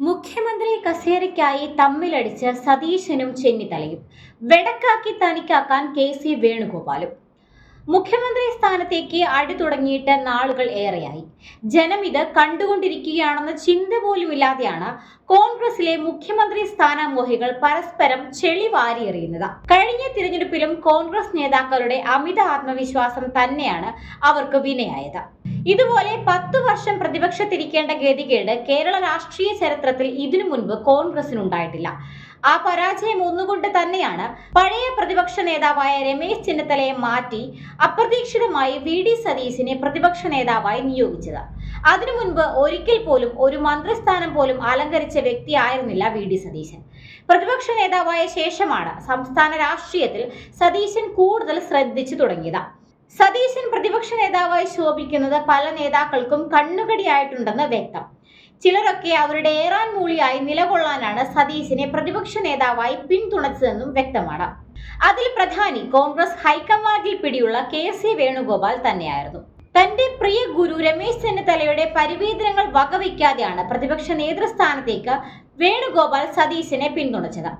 മുഖ്യമന്ത്രി കസേരയ്ക്കായി തമ്മിലടിച്ച് സതീശനും ചെന്നിത്തലയും. വെടക്കാക്കി തനിക്കാക്കാൻ കെ സി വേണുഗോപാലും. മുഖ്യമന്ത്രി സ്ഥാനത്തേക്ക് അടി തുടങ്ങിയിട്ട് നാളുകൾ ഏറെയായി. ജനം ഇത് കണ്ടുകൊണ്ടിരിക്കുകയാണെന്ന ചിന്ത പോലും ഇല്ലാതെയാണ് കോൺഗ്രസിലെ മുഖ്യമന്ത്രി സ്ഥാനാമോഹികൾ പരസ്പരം ചെളി വാരിയെറിയുന്നത് കഴിഞ്ഞ തിരഞ്ഞെടുപ്പിലും കോൺഗ്രസ് നേതാക്കളുടെ അമിത ആത്മവിശ്വാസം തന്നെയാണ് അവർക്ക് വിനയായത്. ഇതുപോലെ പത്തു വർഷം പ്രതിപക്ഷത്തിരിക്കേണ്ട ഗതികേട് കേരള രാഷ്ട്രീയ ചരിത്രത്തിൽ ഇതിനു മുൻപ് കോൺഗ്രസിനുണ്ടായിട്ടില്ല. ആ പരാജയം ഒന്നുകൊണ്ട് തന്നെയാണ് പഴയ പ്രതിപക്ഷ നേതാവായ രമേശ് ചെന്നിത്തലയെ മാറ്റി അപ്രതീക്ഷിതമായി വി ഡി സതീശിനെ പ്രതിപക്ഷ നേതാവായി നിയോഗിച്ചത്. അതിനു മുൻപ് ഒരിക്കൽ പോലും ഒരു മന്ത്രിസ്ഥാനം പോലും അലങ്കരിച്ച വ്യക്തിയായിരുന്നില്ല വി ഡി സതീശൻ. പ്രതിപക്ഷ നേതാവായ ശേഷമാണ് സംസ്ഥാന രാഷ്ട്രീയത്തിൽ സതീശൻ കൂടുതൽ ശ്രദ്ധിച്ചു തുടങ്ങിയത്. സതീശൻ പ്രതിപക്ഷ നേതാവായി ശോഭിക്കുന്നത് പല നേതാക്കൾക്കും കണ്ണുകടിയായിട്ടുണ്ടെന്ന് വ്യക്തം. ചിലരൊക്കെ അവരുടെ ഏറാൻ മൂളിയായി നിലകൊള്ളാനാണ് സതീശിനെ പ്രതിപക്ഷ നേതാവായി പിന്തുണച്ചതെന്നും വ്യക്തമാണ്. അതിൽ പ്രധാനി കോൺഗ്രസ് ഹൈക്കമാൻഡിൽ പിടിയുള്ള കെ സി വേണുഗോപാൽ തന്നെയായിരുന്നു. തന്റെ പ്രിയ ഗുരു രമേശ് ചെന്നിത്തലയുടെ പരിവേദനങ്ങൾ വകവയ്ക്കാതെയാണ് പ്രതിപക്ഷ നേതൃസ്ഥാനത്തേക്ക് വേണുഗോപാൽ സതീശിനെ പിന്തുണച്ചത്.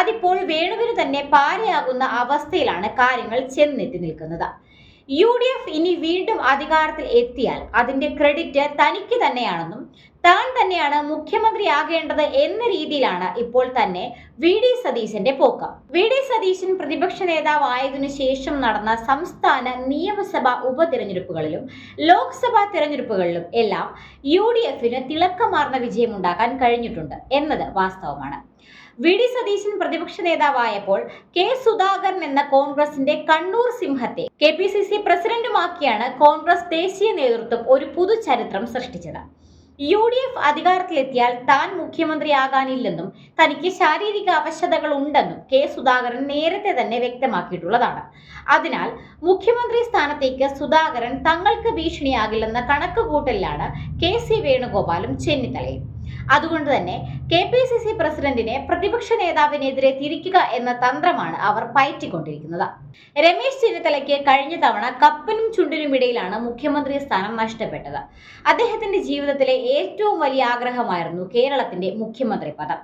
അതിപ്പോൾ വേണുവിന് തന്നെ പാരയാകുന്ന അവസ്ഥയിലാണ് കാര്യങ്ങൾ ചെന്നെത്തി നിൽക്കുന്നത്. യു ഡി എഫ് ഇനി വീണ്ടും അധികാരത്തിൽ എത്തിയാൽ അതിന്റെ ക്രെഡിറ്റ് തനിക്ക് തന്നെയാണെന്നും താൻ തന്നെയാണ് മുഖ്യമന്ത്രി മുഖ്യമന്ത്രിയാകേണ്ടത് എന്ന രീതിയിലാണ് ഇപ്പോൾ തന്നെ വി ഡി സതീശന്റെ പോക്ക്. വി ഡി സതീശൻ പ്രതിപക്ഷ നേതാവായതിനു ശേഷം നടന്ന സംസ്ഥാന നിയമസഭാ ഉപതിരഞ്ഞെടുപ്പുകളിലും ലോക്സഭാ തിരഞ്ഞെടുപ്പുകളിലും എല്ലാം യു ഡി എഫിന് തിളക്കമാർന്ന വിജയമുണ്ടാക്കാൻ കഴിഞ്ഞിട്ടുണ്ട് എന്നത് വാസ്തവമാണ്. വി ഡി സതീശൻ പ്രതിപക്ഷ നേതാവായപ്പോൾ കെ സുധാകരൻ എന്ന കോൺഗ്രസിന്റെ കണ്ണൂർ സിംഹത്തെ കെ പി സി സി പ്രസിഡന്റുമാക്കിയാണ് കോൺഗ്രസ് ദേശീയ നേതൃത്വം ഒരു പുതുചരിത്രം സൃഷ്ടിച്ചത്. യു ഡി എഫ് അധികാരത്തിലെത്തിയാൽ താൻ മുഖ്യമന്ത്രിയാകാനില്ലെന്നും തനിക്ക് ശാരീരിക അവശതകൾ ഉണ്ടെന്നും കെ സുധാകരൻ നേരത്തെ തന്നെ വ്യക്തമാക്കിയിട്ടുള്ളതാണ്. അതിനാൽ മുഖ്യമന്ത്രി സ്ഥാനത്തേക്ക് സുധാകരൻ തങ്ങൾക്ക് ഭീഷണിയാകില്ലെന്ന കണക്കുകൂട്ടലിലാണ് കെ സി വേണുഗോപാലും ചെന്നിത്തലയും. അതുകൊണ്ട് തന്നെ കെ പി സി സി പ്രസിഡന്റിനെ പ്രതിപക്ഷ നേതാവിനെതിരെ തിരിക്കുക എന്ന തന്ത്രമാണ് അവർ പയറ്റിക്കൊണ്ടിരിക്കുന്നത്. രമേശ് ചെന്നിത്തലയ്ക്ക് കഴിഞ്ഞ തവണ കപ്പനും ചുണ്ടിനും ഇടയിലാണ് മുഖ്യമന്ത്രി സ്ഥാനം നഷ്ടപ്പെട്ടത്. അദ്ദേഹത്തിന്റെ ജീവിതത്തിലെ ഏറ്റവും വലിയ ആഗ്രഹമായിരുന്നു കേരളത്തിന്റെ മുഖ്യമന്ത്രി പദം.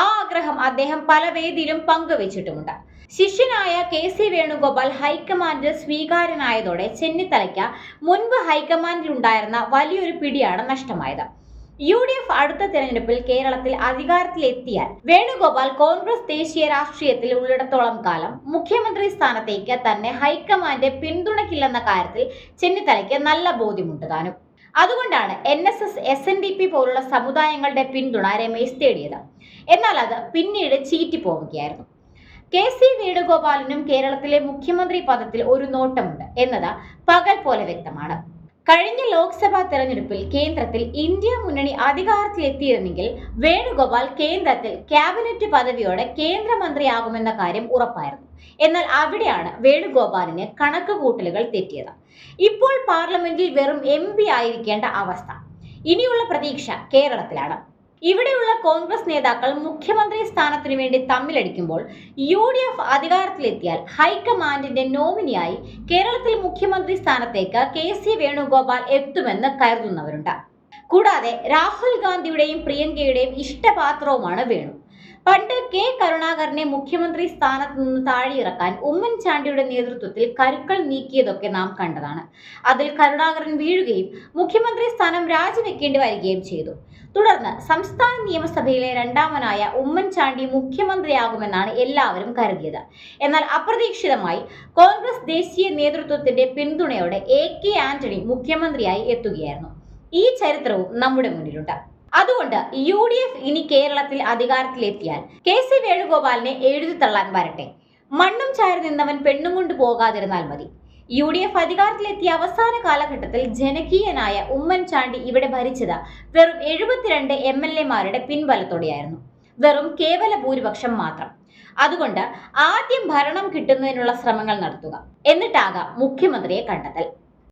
ആ ആഗ്രഹം അദ്ദേഹം പല വേദിയിലും പങ്കുവച്ചിട്ടുമുണ്ട്. ശിഷ്യനായ കെ സി വേണുഗോപാൽ ഹൈക്കമാൻഡിൽ സ്വീകാര്യനായതോടെ ചെന്നിത്തലയ്ക്ക് മുൻപ് ഹൈക്കമാൻഡിൽ ഉണ്ടായിരുന്ന വലിയൊരു പിടിയാണ് നഷ്ടമായത്. യു ഡി എഫ് അടുത്ത തെരഞ്ഞെടുപ്പിൽ കേരളത്തിൽ അധികാരത്തിലെത്തിയാൽ വേണുഗോപാൽ കോൺഗ്രസ് ദേശീയ രാഷ്ട്രീയത്തിൽ ഉള്ളിടത്തോളം കാലം മുഖ്യമന്ത്രി സ്ഥാനത്തേക്ക് തന്നെ ഹൈക്കമാൻഡ് പിന്തുണയ്ക്കില്ലെന്ന കാര്യത്തിൽ ചെന്നിത്തലയ്ക്ക് നല്ല ബോധ്യമുണ്ട് താനും. അതുകൊണ്ടാണ് N S S S N D P പോലുള്ള സമുദായങ്ങളുടെ പിന്തുണ രമേശ് തേടിയത്. എന്നാൽ അത് പിന്നീട് ചീറ്റിപ്പോവുകയായിരുന്നു കെ സി വേണുഗോപാലിനും കേരളത്തിലെ മുഖ്യമന്ത്രി പദത്തിൽ ഒരു നോട്ടമുണ്ട് എന്നത് പകൽ പോലെ വ്യക്തമാണ്. കഴിഞ്ഞ ലോക്സഭാ തെരഞ്ഞെടുപ്പിൽ കേന്ദ്രത്തിൽ ഇന്ത്യ മുന്നണി അധികാരത്തിലെത്തിയിരുന്നെങ്കിൽ വേണുഗോപാൽ കേന്ദ്രത്തിൽ ക്യാബിനറ്റ് പദവിയോടെ കേന്ദ്രമന്ത്രിയാകുമെന്ന കാര്യം ഉറപ്പായിരുന്നു. എന്നാൽ അവിടെയാണ് വേണുഗോപാലിന് കണക്ക് കൂട്ടലുകൾ തെറ്റിയത്. ഇപ്പോൾ പാർലമെന്റിൽ വെറും എം ആയിരിക്കേണ്ട അവസ്ഥ. ഇനിയുള്ള പ്രതീക്ഷ കേരളത്തിലാണ്. ഇവിടെയുള്ള കോൺഗ്രസ് നേതാക്കൾ മുഖ്യമന്ത്രി സ്ഥാനത്തിനു വേണ്ടി തമ്മിലടിക്കുമ്പോൾ യു ഡി എഫ് അധികാരത്തിലെത്തിയാൽ ഹൈക്കമാൻഡിന്റെ നോമിനിയായി കേരളത്തിൽ മുഖ്യമന്ത്രി സ്ഥാനത്തേക്ക് കെ സി വേണുഗോപാൽ എത്തുമെന്ന് കരുതുന്നവരുണ്ട്. കൂടാതെ രാഹുൽ ഗാന്ധിയുടെയും പ്രിയങ്കയുടെയും ഇഷ്ടപാത്രവുമാണ് വേണു. പണ്ട് കെ കരുണാകരനെ മുഖ്യമന്ത്രി സ്ഥാനത്ത് നിന്ന് താഴെയിറക്കാൻ ഉമ്മൻചാണ്ടിയുടെ നേതൃത്വത്തിൽ കരുക്കൾ നീക്കിയതൊക്കെ നാം കണ്ടതാണ്. അതിൽ കരുണാകരൻ വീഴുകയും മുഖ്യമന്ത്രി സ്ഥാനം രാജിവെക്കേണ്ടി വരികയും ചെയ്തു. തുടർന്ന് സംസ്ഥാന നിയമസഭയിലെ രണ്ടാമനായ ഉമ്മൻചാണ്ടി മുഖ്യമന്ത്രിയാകുമെന്നാണ് എല്ലാവരും കരുതിയത്. എന്നാൽ അപ്രതീക്ഷിതമായി കോൺഗ്രസ് ദേശീയ നേതൃത്വത്തിന്റെ പിന്തുണയോടെ എ കെ ആന്റണി മുഖ്യമന്ത്രിയായി എത്തുകയായിരുന്നു. ഈ ചരിത്രവും നമ്മുടെ മുന്നിലുണ്ട്. അതുകൊണ്ട് യു ഡി എഫ് ഇനി കേരളത്തിൽ അധികാരത്തിലെത്തിയാൽ കെ സി വേണുഗോപാലിനെ എഴുതി തള്ളാൻ വരട്ടെ. മണ്ണും ചാരി നിന്നവൻ പെണ്ണും കൊണ്ട് പോകാതിരുന്നാൽ മതി. യു ഡി എഫ് അധികാരത്തിലെത്തിയ അവസാന കാലഘട്ടത്തിൽ ജനകീയനായ ഉമ്മൻചാണ്ടി ഇവിടെ ഭരിച്ചത് വെറും എഴുപത്തിരണ്ട് എം എൽ എമാരുടെ പിൻബലത്തോടെയായിരുന്നു. വെറും കേവല ഭൂരിപക്ഷം മാത്രം. അതുകൊണ്ട് ആദ്യം ഭരണം കിട്ടുന്നതിനുള്ള ശ്രമങ്ങൾ നടത്തുക. എന്നിട്ടാകാം മുഖ്യമന്ത്രിയെ കണ്ടെത്തൽ.